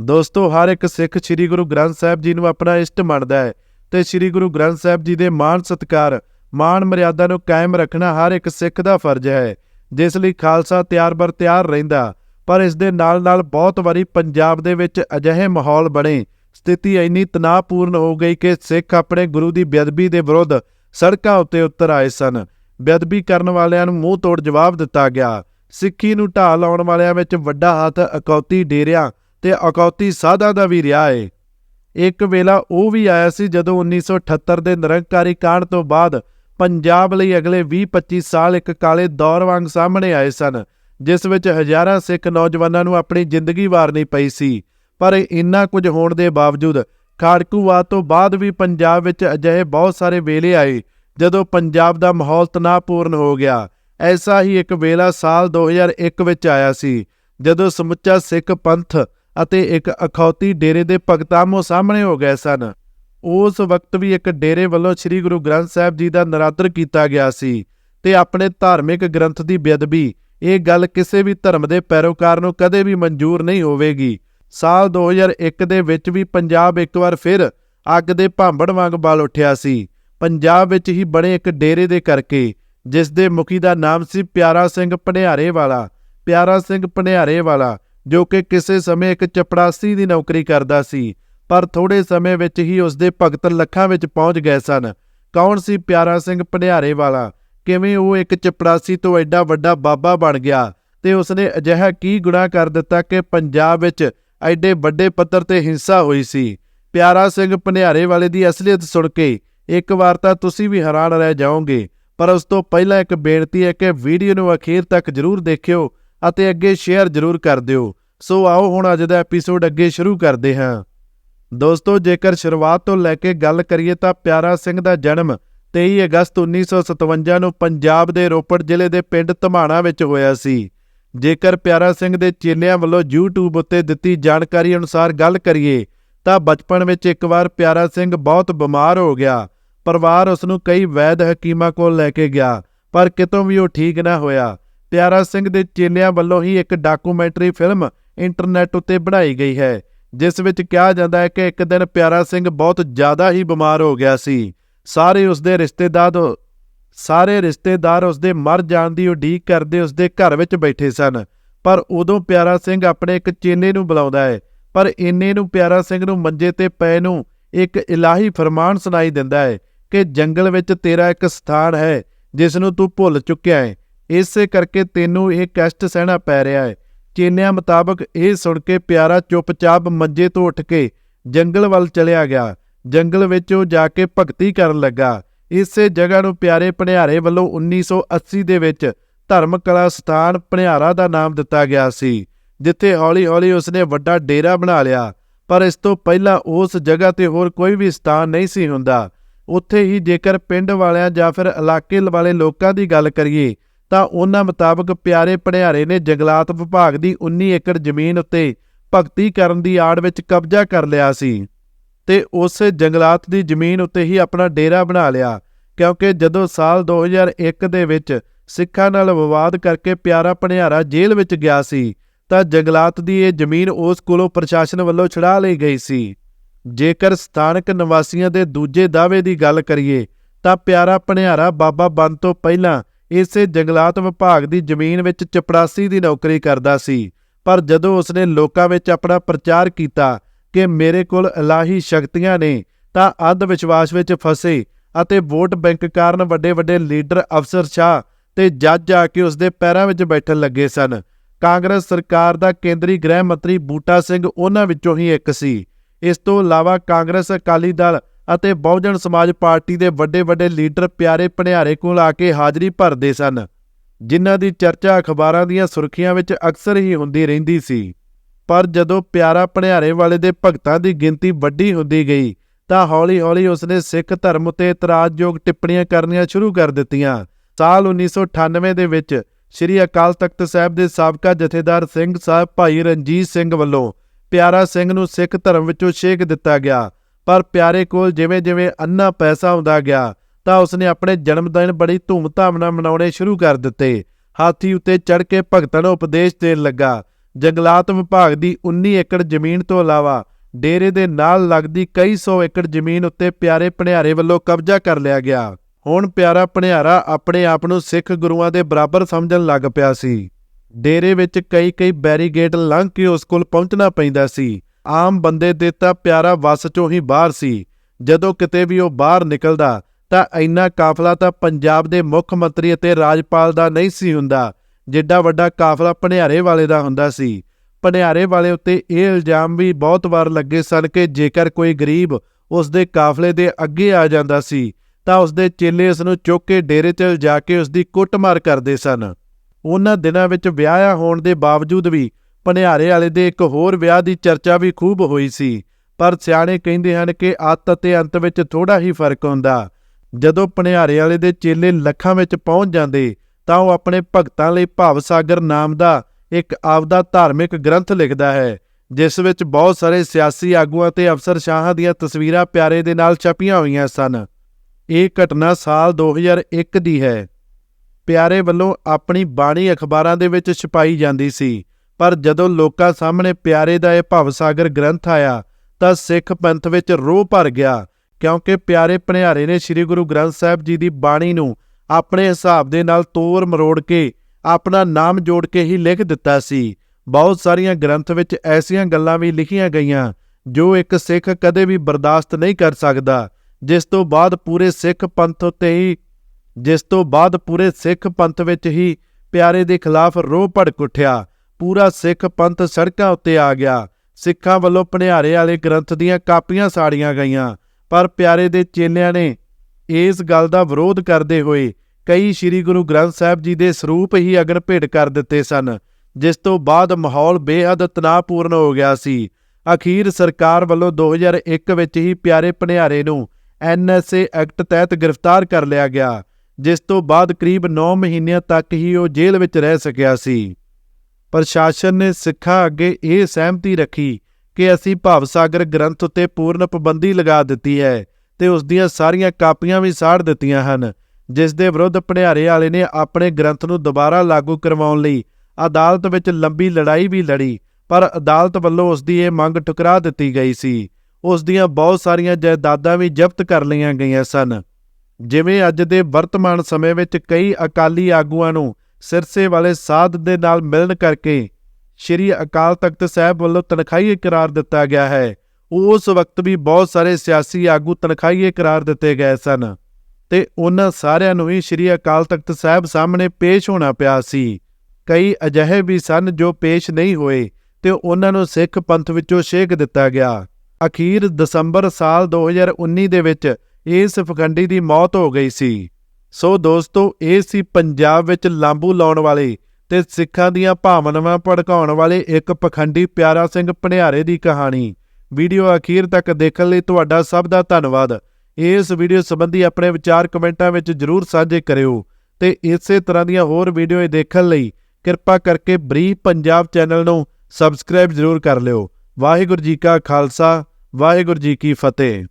ਦੋਸਤੋ, ਹਰ ਇੱਕ ਸਿੱਖ ਸ੍ਰੀ ਗੁਰੂ ਗ੍ਰੰਥ ਸਾਹਿਬ ਜੀ ਨੂੰ ਆਪਣਾ ਇਸ਼ਟ ਮੰਨਦਾ ਹੈ ਤੇ ਸ੍ਰੀ ਗੁਰੂ ਗ੍ਰੰਥ ਸਾਹਿਬ ਜੀ ਦੇ ਮਾਣ ਸਤਕਾਰ, ਮਾਣ ਮਰਿਆਦਾ ਨੂੰ ਕਾਇਮ ਰੱਖਣਾ ਹਰ ਇੱਕ ਸਿੱਖ ਦਾ ਫਰਜ਼ ਹੈ, ਜਿਸ ਲਈ ਖਾਲਸਾ ਤਿਆਰ ਬਰ ਤਿਆਰ ਰਹਿੰਦਾ। ਪਰ ਇਸ ਦੇ ਨਾਲ-ਨਾਲ ਬਹੁਤ ਵਾਰੀ ਪੰਜਾਬ ਦੇ ਵਿੱਚ ਅਜਿਹੇ ਮਾਹੌਲ ਬਣੇ, ਸਥਿਤੀ ਇੰਨੀ ਤਣਾਅਪੂਰਨ ਹੋ ਗਈ ਕਿ ਸਿੱਖ ਆਪਣੇ ਗੁਰੂ ਦੀ ਬੇਅਦਬੀ ਦੇ ਵਿਰੁੱਧ ਸੜਕਾਂ ਉੱਤੇ ਉਤਰ ਆਏ ਸਨ। ਬੇਅਦਬੀ ਕਰਨ ਵਾਲਿਆਂ ਨੂੰ ਮੂੰਹ ਤੋੜ ਜਵਾਬ ਦਿੱਤਾ ਗਿਆ। ਸਿੱਖੀ ਨੂੰ ਢਾਹ ਲਾਉਣ ਵਾਲਿਆਂ ਵਿੱਚ ਵੱਡਾ ਹੱਥ ਅਕੌਤੀ ਡੇਰਿਆਂ ਤੇ ਅਕੌਤੀ ਸਾਧਾਂ ਦਾ ਵੀ ਰਿਹਾ ਏ। ਇੱਕ ਵੇਲਾ ਉਹ ਵੀ ਆਇਆ ਸੀ ਜਦੋਂ 1978 ਦੇ ਨਿਰੰਕਾਰੀ ਕਾਂਡ ਤੋਂ ਬਾਅਦ ਪੰਜਾਬ ਲਈ ਅਗਲੇ 20-25 ਸਾਲ ਇੱਕ ਕਾਲੇ ਦੌਰ ਵਾਂਗ ਸਾਹਮਣੇ ਆਏ ਸਨ, ਜਿਸ ਵਿੱਚ ਹਜ਼ਾਰਾਂ ਸਿੱਖ ਨੌਜਵਾਨਾਂ ਨੂੰ ਆਪਣੀ ਜ਼ਿੰਦਗੀ ਵਾਰਨੀ ਪਈ ਸੀ। ਪਰ ਇੰਨਾ ਕੁਝ ਹੋਣ ਦੇ ਬਾਵਜੂਦ ਖਾੜਕੂਵਾਦ ਤੋਂ ਬਾਅਦ ਵੀ ਪੰਜਾਬ ਵਿੱਚ ਅਜਿਹੇ ਬਹੁਤ ਸਾਰੇ ਵੇਲੇ ਆਏ, ਜਦੋਂ ਪੰਜਾਬ ਦਾ ਮਾਹੌਲ ਤਣਾਅਪੂਰਨ ਹੋ ਗਿਆ। ਐਸਾ ਹੀ ਇੱਕ ਵੇਲਾ ਸਾਲ 2001 ਵਿੱਚ ਆਇਆ ਸੀ, ਜਦੋਂ ਸਮੁੱਚਾ ਸਿੱਖ ਪੰਥ ਅਤੇ ਇੱਕ ਅਖੌਤੀ ਡੇਰੇ ਦੇ ਭਗਤਾਮੋ ਸਾਹਮਣੇ ਹੋ ਗਏ ਸਨ। ਉਸ ਵਕਤ ਵੀ ਇੱਕ ਡੇਰੇ ਵੱਲੋਂ ਸ੍ਰੀ ਗੁਰੂ ਗ੍ਰੰਥ ਸਾਹਿਬ ਜੀ ਦਾ ਨਰਾਦਰ ਕੀਤਾ ਗਿਆ ਸੀ ਤੇ ਆਪਣੇ ਧਾਰਮਿਕ ਗ੍ਰੰਥ ਦੀ ਬੇਅਦਬੀ, ਇਹ ਗੱਲ ਕਿਸੇ ਵੀ ਧਰਮ ਦੇ ਪੈਰੋਕਾਰ ਨੂੰ ਕਦੇ ਵੀ ਮਨਜ਼ੂਰ ਨਹੀਂ ਹੋਵੇਗੀ। ਸਾਲ 2001 ਦੇ ਵਿੱਚ ਵੀ ਪੰਜਾਬ ਇੱਕ ਵਾਰ ਫਿਰ ਅੱਗ ਦੇ ਭਾਂਬੜ ਵਾਂਗ ਬਲ ਉੱਠਿਆ ਸੀ। ਪੰਜਾਬ ਵਿੱਚ ਹੀ ਬਣੇ ਇੱਕ ਡੇਰੇ ਦੇ ਕਰਕੇ, ਜਿਸ ਦੇ ਮੁਖੀ ਦਾ ਨਾਮ ਸੀ ਪਿਆਰਾ ਸਿੰਘ ਭੰਡਿਆਰੇ ਵਾਲਾ ਪਿਆਰਾ ਸਿੰਘ ਭੰਡਿਆਰੇ ਵਾਲਾ ਜੋ ਕਿ ਕਿਸੇ ਸਮੇਂ ਇੱਕ ਚਪੜਾਸੀ ਦੀ ਨੌਕਰੀ ਕਰਦਾ ਸੀ, ਪਰ ਥੋੜੇ ਸਮੇਂ ਵਿੱਚ ਹੀ ਉਸ ਦੇ ਭਗਤ ਲੱਖਾਂ ਵਿੱਚ ਪਹੁੰਚ ਗਏ ਸਨ। ਕੌਣ ਸੀ ਪਿਆਰਾ ਸਿੰਘ ਭੰਡਿਆਰੇ ਵਾਲਾ ਕਿਵੇਂ ਉਹ ਇੱਕ ਚਪੜਾਸੀ ਤੋਂ ਐਡਾ ਵੱਡਾ ਬਾਬਾ ਬਣ ਗਿਆ ਤੇ ਉਸਨੇ ਅਜਿਹਾ ਕੀ ਗੁਨਾਹ ਕਰ ਦਿੱਤਾ ਕਿ ਪੰਜਾਬ ਵਿੱਚ ਐਡੇ ਵੱਡੇ ਪੱਧਰ ਤੇ ਹਿੰਸਾ ਹੋਈ ਸੀ? ਪਿਆਰਾ ਸਿੰਘ ਭੰਡਿਆਰੇ ਵਾਲੇ ਦੀ ਅਸਲੀਅਤ ਸੁਣ ਕੇ ਇੱਕ ਵਾਰ ਤਾਂ ਤੁਸੀਂ ਵੀ ਹੈਰਾਨ ਰਹਿ ਜਾਓਗੇ, ਪਰ ਉਸ ਤੋਂ ਪਹਿਲਾਂ ਇੱਕ ਬੇਨਤੀ ਹੈ ਕਿ ਵੀਡੀਓ ਨੂੰ ਅਖੀਰ ਤੱਕ ਜਰੂਰ ਦੇਖਿਓ ਅਤੇ ਅੱਗੇ ਸ਼ੇਅਰ ਜਰੂਰ ਕਰ ਦਿਓ। ਸੋ ਆਓ ਹੁਣ ਅੱਜ ਦਾ ਐਪੀਸੋਡ ਅੱਗੇ ਸ਼ੁਰੂ ਕਰਦੇ ਹਾਂ। ਦੋਸਤੋ, ਜੇਕਰ ਸ਼ੁਰੂਆਤ ਤੋਂ ਲੈ ਕੇ ਗੱਲ ਕਰੀਏ ਤਾਂ ਪਿਆਰਾ ਸਿੰਘ ਦਾ ਜਨਮ 23 ਅਗਸਤ 1957 ਨੂੰ ਪੰਜਾਬ ਦੇ ਰੋਪੜ ਜ਼ਿਲ੍ਹੇ ਦੇ ਪਿੰਡ ਧਮਾਣਾ ਵਿੱਚ ਹੋਇਆ ਸੀ। ਜੇਕਰ ਪਿਆਰਾ ਸਿੰਘ ਦੇ ਚੇਲਿਆਂ ਵੱਲੋਂ YouTube ਉੱਤੇ ਦਿੱਤੀ ਜਾਣਕਾਰੀ ਅਨੁਸਾਰ ਗੱਲ ਕਰੀਏ, ਤਾਂ ਬਚਪਨ ਵਿੱਚ ਇੱਕ ਵਾਰ ਪਿਆਰਾ ਸਿੰਘ ਬਹੁਤ ਬਿਮਾਰ ਹੋ ਗਿਆ। ਪਰਿਵਾਰ ਉਸ ਨੂੰ ਕਈ ਵੈਦ ਹਕੀਮਾਂ ਕੋਲ ਲੈ ਕੇ ਗਿਆ, ਪਰ ਕਿਤੋਂ ਵੀ ਉਹ ਠੀਕ ਨਾ ਹੋਇਆ। ਪਿਆਰਾ ਸਿੰਘ ਦੇ ਚੇਲਿਆਂ ਵੱਲੋਂ ਹੀ ਇੱਕ ਡਾਕੂਮੈਂਟਰੀ ਫਿਲਮ ਇੰਟਰਨੈਟ ਉੱਤੇ ਬਣਾਈ ਗਈ ਹੈ, ਜਿਸ ਵਿੱਚ ਕਿਹਾ ਜਾਂਦਾ ਹੈ ਕਿ ਇੱਕ ਦਿਨ ਪਿਆਰਾ ਸਿੰਘ ਬਹੁਤ ਜ਼ਿਆਦਾ ਹੀ ਬਿਮਾਰ ਹੋ ਗਿਆ ਸੀ। ਸਾਰੇ ਉਸ ਦੇ ਰਿਸ਼ਤੇਦਾਰ ਸਾਰੇ ਰਿਸ਼ਤੇਦਾਰ ਉਸ ਦੇ ਮਰ ਜਾਣ ਦੀ ਉਡੀਕ ਕਰਦੇ ਉਸ ਦੇ ਘਰ ਵਿੱਚ ਬੈਠੇ ਸਨ। ਪਰ ਉਦੋਂ ਪਿਆਰਾ ਸਿੰਘ ਆਪਣੇ ਇੱਕ ਚੇਲੇ ਨੂੰ ਬੁਲਾਉਂਦਾ ਹੈ, ਪਰ ਇੰਨੇ ਨੂੰ ਪਿਆਰਾ ਸਿੰਘ ਨੂੰ ਮੰਜੇ ਤੇ ਪਏ ਨੂੰ ਇੱਕ ਇਲਾਹੀ ਫਰਮਾਨ ਸੁਣਾਈ ਦਿੰਦਾ ਹੈ ਕਿ ਜੰਗਲ ਵਿੱਚ ਤੇਰਾ ਇੱਕ ਸਥਾਨ ਹੈ, ਜਿਸ ਨੂੰ ਤੂੰ ਭੁੱਲ ਚੁੱਕਿਆ ਹੈ। ਇਸੇ ਕਰਕੇ ਤੈਨੂੰ ਇਹ ਕਸ਼ਟ ਸਹਿਣਾ ਪੈ ਰਿਹਾ ਹੈ ਚੇਨਿਆਂ ਮੁਤਾਬਕ ਇਹ ਸੁਣ ਕੇ ਪਿਆਰਾ ਚੁੱਪਚਾਪ ਮੰਜੇ ਤੋਂ ਉੱਠ ਕੇ ਜੰਗਲ ਵੱਲ ਚਲਿਆ ਗਿਆ। ਜੰਗਲ ਵਿੱਚ ਉਹ ਜਾ ਕੇ ਭਗਤੀ ਕਰਨ ਲੱਗਾ। ਇਸੇ ਜਗ੍ਹਾ ਨੂੰ ਪਿਆਰੇ ਭਣਿਆਰੇ ਵੱਲੋਂ 1980 ਦੇ ਵਿੱਚ ਧਰਮ ਕਲਾ ਸਥਾਨ ਭਣਿਆਰਾ ਦਾ ਨਾਮ ਦਿੱਤਾ ਗਿਆ ਸੀ, ਜਿੱਥੇ ਹੌਲੀ-ਹੌਲੀ ਉਸਨੇ ਵੱਡਾ ਡੇਰਾ ਬਣਾ ਲਿਆ। ਪਰ ਇਸ ਤੋਂ ਪਹਿਲਾਂ ਉਸ ਜਗ੍ਹਾ ਤੇ ਹੋਰ ਕੋਈ ਵੀ ਸਥਾਨ ਨਹੀਂ ਸੀ ਹੁੰਦਾ। ਉੱਥੇ ਹੀ ਜੇਕਰ ਪਿੰਡ ਵਾਲਿਆਂ ਜਾਂ ਫਿਰ ਇਲਾਕੇ ਵਾਲੇ ਲੋਕਾਂ ਦੀ ਗੱਲ ਕਰੀਏ ਤਾਂ ਉਹਨਾਂ ਮੁਤਾਬਕ ਪਿਆਰੇ ਭਣਿਆਰੇ ਨੇ ਜੰਗਲਾਤ ਵਿਭਾਗ ਦੀ 19 ਏਕੜ ਜ਼ਮੀਨ ਉੱਤੇ ਭਗਤੀ ਕਰਨ ਦੀ ਆੜ ਵਿੱਚ ਕਬਜ਼ਾ ਕਰ ਲਿਆ ਸੀ ਤੇ ਉਸੇ ਜੰਗਲਾਤ ਦੀ ਜ਼ਮੀਨ ਉੱਤੇ ਹੀ ਆਪਣਾ ਡੇਰਾ ਬਣਾ ਲਿਆ, ਕਿਉਂਕਿ ਜਦੋਂ ਸਾਲ 2001 ਦੇ ਵਿੱਚ ਸਿੱਖਾਂ ਨਾਲ ਵਿਵਾਦ ਕਰਕੇ ਪਿਆਰਾ ਭਣਿਆਰਾ ਜੇਲ੍ਹ ਵਿੱਚ ਗਿਆ ਸੀ, ਤਾਂ ਜੰਗਲਾਤ ਦੀ ਇਹ ਜ਼ਮੀਨ ਉਸ ਕੋਲੋਂ ਪ੍ਰਸ਼ਾਸਨ ਵੱਲੋਂ ਛੁਡਾ ਲਈ ਗਈ ਸੀ। ਜੇਕਰ ਸਥਾਨਕ ਨਿਵਾਸੀਆਂ ਦੇ ਦੂਜੇ ਦਾਅਵੇ ਦੀ ਗੱਲ ਕਰੀਏ, ਤਾਂ ਪਿਆਰਾ ਭਣਿਆਰਾ ਬਾਬਾ ਬੰਦ ਤੋਂ ਪਹਿਲਾਂ ਇਸੇ ਜੰਗਲਾਤ ਵਿਭਾਗ ਦੀ ਜ਼ਮੀਨ ਵਿੱਚ ਚਪੜਾਸੀ ਦੀ ਨੌਕਰੀ ਕਰਦਾ ਸੀ। ਪਰ ਜਦੋਂ ਉਸਨੇ ਲੋਕਾਂ ਵਿੱਚ ਆਪਣਾ ਪ੍ਰਚਾਰ ਕੀਤਾ ਕਿ ਮੇਰੇ ਕੋਲ ਇਲਾਹੀ ਸ਼ਕਤੀਆਂ ਨੇ, ਤਾਂ ਅੰਧ ਵਿਸ਼ਵਾਸ ਵਿੱਚ ਫਸੇ ਅਤੇ ਵੋਟ ਬੈਂਕ ਕਾਰਨ ਵੱਡੇ ਵੱਡੇ ਲੀਡਰ ਅਫਸਰ ਸ਼ਾਹ ਤੇ ਜੱਜ ਆ ਕੇ ਉਸਦੇ ਪੈਰਾਂ ਵਿੱਚ ਬੈਠਣ ਲੱਗੇ ਸਨ। ਕਾਂਗਰਸ ਸਰਕਾਰ ਦਾ ਕੇਂਦਰੀ ਗ੍ਰਹਿ ਮੰਤਰੀ ਬੂਟਾ ਸਿੰਘ ਉਹਨਾਂ ਵਿੱਚੋਂ ਹੀ ਇੱਕ ਸੀ। ਇਸ ਤੋਂ ਇਲਾਵਾ ਕਾਂਗਰਸ ਅਕਾਲੀ ਦਲ ਅਤੇ ਬਹੁਜਨ ਸਮਾਜ ਪਾਰਟੀ ਦੇ ਵੱਡੇ ਵੱਡੇ ਲੀਡਰ ਪਿਆਰੇ ਭਣਿਆਰੇ ਕੋਲ ਆ ਕੇ ਹਾਜ਼ਰੀ ਭਰਦੇ ਸਨ, ਜਿਨ੍ਹਾਂ ਦੀ ਚਰਚਾ ਅਖਬਾਰਾਂ ਦੀਆਂ ਸੁਰਖੀਆਂ ਵਿੱਚ ਅਕਸਰ ਹੀ ਹੁੰਦੀ ਰਹਿੰਦੀ ਸੀ। ਪਰ ਜਦੋਂ ਪਿਆਰਾ ਭਣਿਆਰੇ ਵਾਲੇ ਦੇ ਭਗਤਾਂ ਦੀ ਗਿਣਤੀ ਵੱਡੀ ਹੁੰਦੀ ਗਈ, ਤਾਂ ਹੌਲੀ-ਹੌਲੀ ਉਸਨੇ ਸਿੱਖ ਧਰਮ ਉਤੇ ਇਤਰਾਜ਼ਯੋਗ ਟਿੱਪਣੀਆਂ ਕਰਨੀਆਂ ਸ਼ੁਰੂ ਕਰ ਦਿੱਤੀਆਂ। ਸਾਲ 1998 ਦੇ ਵਿੱਚ ਸ੍ਰੀ ਅਕਾਲ ਤਖਤ ਸਾਹਿਬ ਦੇ ਸਾਬਕਾ ਜਥੇਦਾਰ ਸਿੰਘ ਸਾਹਿਬ ਭਾਈ ਰਣਜੀਤ ਸਿੰਘ ਵੱਲੋਂ ਪਿਆਰਾ ਸਿੰਘ ਨੂੰ ਸਿੱਖ ਧਰਮ ਵਿੱਚੋਂ ਛੇਕ ਦਿੱਤਾ ਗਿਆ। ਪਰ ਪਿਆਰੇ ਕੋਲ ਜਿਵੇਂ-ਜਿਵੇਂ ਅੰਨਾ ਪੈਸਾ ਆਉਂਦਾ ਗਿਆ, ਤਾਂ ਉਸਨੇ ਆਪਣੇ ਜਨਮ ਦਿਨ ਬੜੀ ਧੂਮਧਾਮ ਨਾਲ ਮਨਾਉਣੇ ਸ਼ੁਰੂ ਕਰ ਦਿੱਤੇ। ਹਾਥੀ ਉੱਤੇ ਚੜ ਕੇ ਭਗਤਾਂ ਨੂੰ ਉਪਦੇਸ਼ ਦੇਣ ਲੱਗਾ। ਜੰਗਲਾਤ ਵਿਭਾਗ ਦੀ 19 ਏਕੜ ਜ਼ਮੀਨ ਤੋਂ ਇਲਾਵਾ ਡੇਰੇ ਦੇ ਨਾਲ ਲੱਗਦੀ ਕਈ ਸੌ ਏਕੜ ਜ਼ਮੀਨ ਉੱਤੇ ਪਿਆਰੇ ਭਣਿਆਰੇ ਵੱਲੋਂ ਕਬਜ਼ਾ ਕਰ ਲਿਆ ਗਿਆ। ਹੁਣ ਪਿਆਰਾ ਭਣਿਆਰਾ ਆਪਣੇ ਆਪ ਨੂੰ ਸਿੱਖ ਗੁਰੂਆਂ ਦੇ ਬਰਾਬਰ ਸਮਝਣ ਲੱਗ ਪਿਆ ਸੀ। ਡੇਰੇ ਵਿੱਚ ਕਈ ਕਈ ਬੈਰੀਗੇਟ ਲੰਘ ਕੇ ਉਸ ਕੋਲ ਪਹੁੰਚਣਾ ਪੈਂਦਾ ਸੀ। ਆਮ ਬੰਦੇ ਦੇ ਤਾਂ ਪਿਆਰਾ ਵਸ ਚੋਂ ਹੀ ਬਾਹਰ ਸੀ। ਜਦੋਂ ਕਿਤੇ ਵੀ ਉਹ ਬਾਹਰ ਨਿਕਲਦਾ, ਤਾਂ ਇੰਨਾ ਕਾਫਲਾ ਤਾਂ ਪੰਜਾਬ ਦੇ ਮੁੱਖ ਮੰਤਰੀ ਅਤੇ ਰਾਜਪਾਲ ਦਾ ਨਹੀਂ ਸੀ ਹੁੰਦਾ, ਜਿੱਡਾ ਵੱਡਾ ਕਾਫਲਾ ਭਣਿਆਰੇ ਵਾਲੇ ਦਾ ਹੁੰਦਾ ਸੀ। ਭਣਿਆਰੇ ਵਾਲੇ ਉੱਤੇ ਇਹ ਇਲਜ਼ਾਮ ਵੀ ਬਹੁਤ ਵਾਰ ਲੱਗੇ ਸਨ ਕਿ ਜੇਕਰ ਕੋਈ ਗਰੀਬ ਉਸ ਦੇ ਕਾਫਲੇ ਦੇ ਅੱਗੇ ਆ ਜਾਂਦਾ ਸੀ, ਤਾਂ ਉਸ ਦੇ ਚੇਲੇ ਉਸ ਨੂੰ ਚੁੱਕ ਕੇ ਡੇਰੇ 'ਚ ਜਾ ਕੇ ਉਸ ਦੀ ਕੁੱਟਮਾਰ ਕਰਦੇ ਸਨ। ਉਹਨਾਂ ਦਿਨਾਂ ਵਿੱਚ ਵਿਆਹਿਆ ਹੋਣ ਦੇ ਬਾਵਜੂਦ ਵੀ ਭਣਿਆਰੇ ਵਾਲੇ ਦੇ ਇੱਕ ਹੋਰ ਵਿਆਹ ਦੀ ਚਰਚਾ ਵੀ ਖੂਬ ਹੋਈ ਸੀ, ਪਰ ਸਿਆਣੇ ਕਹਿੰਦੇ ਹਨ ਕਿ ਅੱਤ ਅਤੇ ਅੰਤ ਵਿੱਚ ਥੋੜਾ ਹੀ ਫ਼ਰਕ ਹੁੰਦਾ। ਜਦੋਂ ਭਣਿਆਰੇ ਵਾਲੇ ਦੇ ਚੇਲੇ ਲੱਖਾਂ ਵਿੱਚ ਪਹੁੰਚ ਜਾਂਦੇ, ਤਾਂ ਉਹ ਆਪਣੇ ਭਗਤਾਂ ਲਈ ਭਾਵ ਸਾਗਰ ਨਾਮ ਦਾ ਇੱਕ ਆਪਦਾ ਧਾਰਮਿਕ ਗ੍ਰੰਥ ਲਿਖਦਾ ਹੈ, ਜਿਸ ਵਿੱਚ ਬਹੁਤ ਸਾਰੇ ਸਿਆਸੀ ਆਗੂਆਂ ਤੇ ਅਫਸਰਸ਼ਾਹਾਂ ਦੀਆਂ ਤਸਵੀਰਾਂ ਪਿਆਰੇ ਦੇ ਨਾਲ ਛਪੀਆਂ ਹੋਈਆਂ ਸਨ। ਇਹ ਘਟਨਾ ਸਾਲ 2001 ਦੀ ਹੈ। ਪਿਆਰੇ ਵੱਲੋਂ ਆਪਣੀ ਬਾਣੀ ਅਖਬਾਰਾਂ ਦੇ ਵਿੱਚ ਛਪਾਈ ਜਾਂਦੀ ਸੀ। ਪਰ ਜਦੋਂ ਲੋਕਾਂ ਸਾਹਮਣੇ ਪਿਆਰੇ ਦਾ ਇਹ ਭਵਸਾਗਰ ਗ੍ਰੰਥ ਆਇਆ, ਤਾਂ ਸਿੱਖ ਪੰਥ ਵਿੱਚ ਰੋਹ ਭਰ ਗਿਆ, ਕਿਉਂਕਿ ਪਿਆਰੇ ਭਣਿਆਰੇ ਨੇ ਸ੍ਰੀ ਗੁਰੂ ਗ੍ਰੰਥ ਸਾਹਿਬ ਜੀ ਦੀ ਬਾਣੀ ਨੂੰ ਆਪਣੇ ਹਿਸਾਬ ਦੇ ਨਾਲ ਤੋੜ ਮਰੋੜ ਕੇ, ਆਪਣਾ ਨਾਮ ਜੋੜ ਕੇ ਹੀ ਲਿਖ ਦਿੱਤਾ ਸੀ। ਬਹੁਤ ਸਾਰੀਆਂ ਗ੍ਰੰਥ ਵਿੱਚ ਐਸੀਆਂ ਗੱਲਾਂ ਵੀ ਲਿਖੀਆਂ ਗਈਆਂ, ਜੋ ਇੱਕ ਸਿੱਖ ਕਦੇ ਵੀ ਬਰਦਾਸ਼ਤ ਨਹੀਂ ਕਰ ਸਕਦਾ, ਜਿਸ ਤੋਂ ਬਾਅਦ ਪੂਰੇ ਸਿੱਖ ਪੰਥ ਉੱਤੇ ਹੀ, ਜਿਸ ਤੋਂ ਬਾਅਦ ਪੂਰੇ ਸਿੱਖ ਪੰਥ ਵਿੱਚ ਹੀ ਪਿਆਰੇ ਦੇ ਖਿਲਾਫ ਰੋਹ ਭੜਕ ਉੱਠਿਆ। ਪੂਰਾ ਸਿੱਖ ਪੰਥ ਸੜਕਾਂ ਉੱਤੇ ਆ ਗਿਆ। ਸਿੱਖਾਂ ਵੱਲੋਂ ਭਣਿਆਰੇ ਵਾਲੇ ਗ੍ਰੰਥ ਦੀਆਂ ਕਾਪੀਆਂ ਸਾੜੀਆਂ ਗਈਆਂ। ਪਰ ਪਿਆਰੇ ਦੇ ਚੇਲਿਆਂ ਨੇ ਇਸ ਗੱਲ ਦਾ ਵਿਰੋਧ ਕਰਦੇ ਹੋਏ ਕਈ ਸ੍ਰੀ ਗੁਰੂ ਗ੍ਰੰਥ ਸਾਹਿਬ ਜੀ ਦੇ ਸਰੂਪ ਹੀ ਅਗਨ ਭੇਟ ਕਰ ਦਿੱਤੇ ਸਨ, ਜਿਸ ਤੋਂ ਬਾਅਦ ਮਾਹੌਲ ਬੇਹੱਦ ਤਣਾਅਪੂਰਨ ਹੋ ਗਿਆ ਸੀ। ਅਖੀਰ ਸਰਕਾਰ ਵੱਲੋਂ 2001 ਵਿੱਚ ਹੀ ਪਿਆਰੇ ਭਣਿਆਰੇ ਨੂੰ ਐਨਐਸਏ ਐਕਟ ਤਹਿਤ ਗ੍ਰਿਫਤਾਰ ਕਰ ਲਿਆ ਗਿਆ, ਜਿਸ ਤੋਂ ਬਾਅਦ ਕਰੀਬ 9 ਮਹੀਨਿਆਂ ਤੱਕ ਹੀ ਉਹ ਜੇਲ੍ਹ ਵਿੱਚ ਰਹਿ ਸਕਿਆ ਸੀ। ਪ੍ਰਸ਼ਾਸਨ ਨੇ ਸਿੱਖਾਂ ਅੱਗੇ ਇਹ ਸਹਿਮਤੀ ਰੱਖੀ ਕਿ ਅਸੀਂ ਭਵਸਾਗਰ ਗ੍ਰੰਥ ਉੱਤੇ ਪੂਰਨ ਪਾਬੰਦੀ ਲਗਾ ਦਿੱਤੀ ਹੈ ਤੇ ਉਸ ਦੀਆਂ ਸਾਰੀਆਂ ਕਾਪੀਆਂ ਵੀ ਸਾੜ ਦਿੱਤੀਆਂ ਹਨ, ਜਿਸ ਦੇ ਵਿਰੁੱਧ ਭਣਿਆਰੇ ਵਾਲੇ ਨੇ ਆਪਣੇ ਗ੍ਰੰਥ ਨੂੰ ਦੁਬਾਰਾ ਲਾਗੂ ਕਰਵਾਉਣ ਲਈ ਅਦਾਲਤ ਵਿੱਚ ਲੰਬੀ ਲੜਾਈ ਵੀ ਲੜੀ, ਪਰ ਅਦਾਲਤ ਵੱਲੋਂ ਉਸ ਦੀ ਇਹ ਮੰਗ ਠੁਕਰਾ ਦਿੱਤੀ ਗਈ ਸੀ। ਉਸ ਦੀਆਂ ਬਹੁਤ ਸਾਰੀਆਂ ਜਾਇਦਾਦਾਂ ਵੀ ਜ਼ਬਤ ਕਰ ਲਈਆਂ ਗਈਆਂ ਸਨ। ਜਿਵੇਂ ਅੱਜ ਦੇ ਵਰਤਮਾਨ ਸਮੇਂ ਵਿੱਚ ਕਈ ਅਕਾਲੀ ਆਗੂਆਂ ਨੂੰ ਸਿਰਸੇ ਵਾਲੇ ਸਾਧ ਦੇ ਨਾਲ ਮਿਲਣ ਕਰਕੇ ਸ਼੍ਰੀ ਅਕਾਲ ਤਖਤ ਸਾਹਿਬ ਵੱਲੋਂ ਤਨਖਾਹੀਏ ਕਰਾਰ ਦਿੱਤਾ ਗਿਆ ਹੈ। ਉਸ ਵਕਤ ਵੀ ਬਹੁਤ ਸਾਰੇ ਸਿਆਸੀ ਆਗੂ ਤਨਖਾਹੀਏ ਕਰਾਰ ਦਿੱਤੇ ਗਏ ਸਨ ਤੇ ਉਹਨਾਂ ਸਾਰਿਆਂ ਨੂੰ ਹੀ ਸ਼੍ਰੀ ਅਕਾਲ ਤਖਤ ਸਾਹਿਬ ਸਾਹਮਣੇ ਪੇਸ਼ ਹੋਣਾ ਪਿਆ ਸੀ। ਕਈ ਅਜਿਹੇ ਵੀ ਸਨ ਜੋ ਪੇਸ਼ ਨਹੀਂ ਹੋਏ ਤੇ ਉਹਨਾਂ ਨੂੰ ਸਿੱਖ ਪੰਥ ਵਿੱਚੋਂ ਛੇਕ ਦਿੱਤਾ ਗਿਆ। ਅਖੀਰ ਦਸੰਬਰ ਸਾਲ 2019 ਦੇ ਵਿੱਚ ਇਸ ਫਕੰਡੀ ਦੀ ਮੌਤ ਹੋ ਗਈ ਸੀ। ਸੋ ਦੋਸਤੋ, ਇਹ ਸੀ ਪੰਜਾਬ ਵਿੱਚ ਲਾਂਬੂ ਲਾਉਣ ਵਾਲੇ ਤੇ ਸਿੱਖਾਂ ਦੀਆਂ ਭਾਵਨਾਵਾਂ ਭੜਕਾਉਣ ਵਾਲੇ ਇੱਕ ਪਖੰਡੀ ਪਿਆਰਾ ਸਿੰਘ ਭਣਿਆਰੇ ਦੀ ਕਹਾਣੀ। ਵੀਡੀਓ ਅਖੀਰ ਤੱਕ ਦੇਖਣ ਲਈ ਤੁਹਾਡਾ ਸਭ ਦਾ ਧੰਨਵਾਦ। ਇਸ ਵੀਡੀਓ ਸੰਬੰਧੀ ਆਪਣੇ ਵਿਚਾਰ ਕਮੈਂਟਾਂ ਵਿੱਚ ਜਰੂਰ ਸਾਂਝੇ ਕਰਿਓ ਤੇ ਇਸੇ ਤਰ੍ਹਾਂ ਦੀਆਂ ਹੋਰ ਵੀਡੀਓ ਦੇਖਣ ਲਈ ਕਿਰਪਾ ਕਰਕੇ ਬਰੀਫ ਪੰਜਾਬ ਚੈਨਲ ਨੂੰ ਸਬਸਕ੍ਰਾਈਬ ਜਰੂਰ ਕਰ ਲਿਓ। ਵਾਹਿਗੁਰੂ ਜੀ ਕਾ ਖਾਲਸਾ, ਵਾਹਿਗੁਰੂ ਜੀ ਕੀ ਫਤਿਹ।